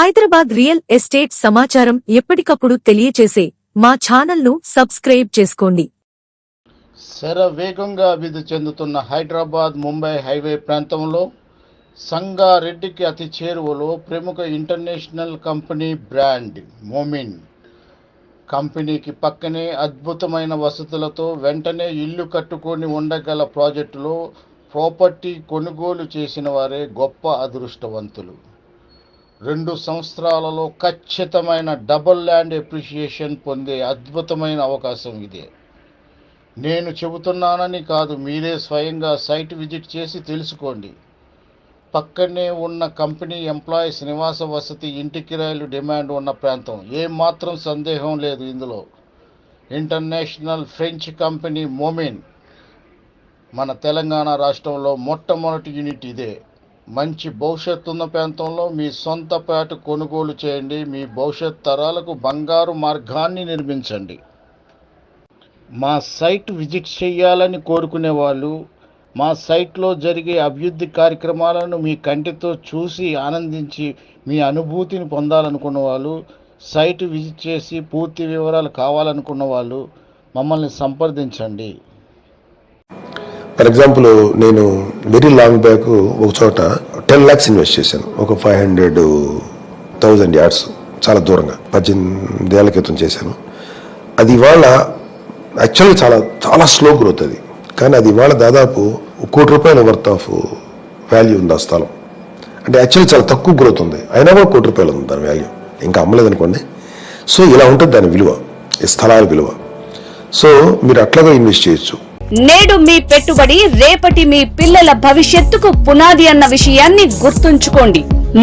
Hyderabad real estate సమాచారం ఎప్పటికప్పుడు తెలియచేసే మా ఛానల్ను సబ్స్క్రైబ్ చేసుకోండి. శరవేగంగా అభివృద్ధి చెందుతున్న హైదరాబాద్ ముంబై హైవే ప్రాంతంలో సంగారెడ్డికి అతి చేరువలో ప్రముఖ ఇంటర్నేషనల్ కంపెనీ బ్రాండ్ మోమిన్ కంపెనీకి పక్కనే అద్భుతమైన వసతులతో వెంటనే ఇల్లు కట్టుకొని ఉండగల ప్రాజెక్టులో ప్రాపర్టీ కొనుగోలు చేసిన వారే గొప్ప అదృష్టవంతులు. రెండు సంవత్సరాలలో ఖచ్చితమైన డబుల్ ల్యాండ్ ఎప్రిషియేషన్ పొందే అద్భుతమైన అవకాశం ఇదే. నేను చెబుతున్నానని కాదు మీరే స్వయంగా సైట్ విజిట్ చేసి తెలుసుకోండి. పక్కనే ఉన్న కంపెనీ ఎంప్లాయీస్ నివాస వసతి ఇంటి కిరాయిలు డిమాండ్ ఉన్న ప్రాంతం. ఏమాత్రం సందేహం లేదు ఇందులో. ఇంటర్నేషనల్ ఫ్రెంచ్ కంపెనీ మోమిన్ మన తెలంగాణ రాష్ట్రంలో మొట్టమొదటి యూనిట్ ఇదే. మంచి భవిష్యత్తు ఉన్న ప్రాంతంలో మీ సొంత పేట కొనుగోలు చేయండి. మీ భవిష్యత్ తరాలకు బంగారు మార్గాన్ని నిర్మించండి. మా సైట్ విజిట్ చేయాలని కోరుకునే వాళ్ళు మా సైట్లో జరిగే అభివృద్ధి కార్యక్రమాలను మీ కంటితో చూసి ఆనందించి మీ అనుభూతిని పొందాలనుకున్న వాళ్ళు సైట్ విజిట్ చేసి పూర్తి వివరాలు కావాలనుకున్న వాళ్ళు మమ్మల్ని సంప్రదించండి. ఫర్ ఎగ్జాంపుల్ నేను వెరీ లాంగ్ బ్యాక్ ఒక చోట టెన్ ల్యాక్స్ ఇన్వెస్ట్ చేశాను. ఒక ఫైవ్ హండ్రెడ్ థౌజండ్ యార్డ్స్ చాలా దూరంగా. పద్దెనిమిది ఏళ్ళ క్రితం చేశాను. అది ఇవాళ యాక్చువల్గా చాలా చాలా స్లో గ్రోత్ అది. కానీ అది ఇవాళ దాదాపు కోటి రూపాయల వర్త్ ఆఫ్ వాల్యూ ఉంది ఆ స్థలం. అంటే యాక్చువల్లీ చాలా తక్కువ గ్రోత్ ఉంది. అయినా కూడా కోటి రూపాయలు ఉంది దాని వాల్యూ ఇంకా అమ్మలేదు అనుకోండి సో ఇలా ఉంటుంది దాని విలువ. ఈ స్థలాల విలువ. సో మీరు అట్లాగా ఇన్వెస్ట్ చేయొచ్చు. నేడు మీ పెట్టుబడి రేపటి మీ పిల్లల భవిష్యత్తుకు పునాది అన్న విషయాన్ని గుర్తుంచుకోండి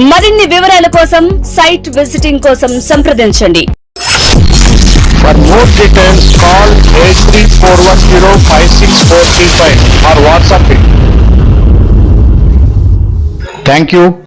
మరిన్ని వివరాల కోసం సైట్ విజిటింగ్ కోసం సంప్రదించండి For more details, call 8341056435 or WhatsApp it. Thank you.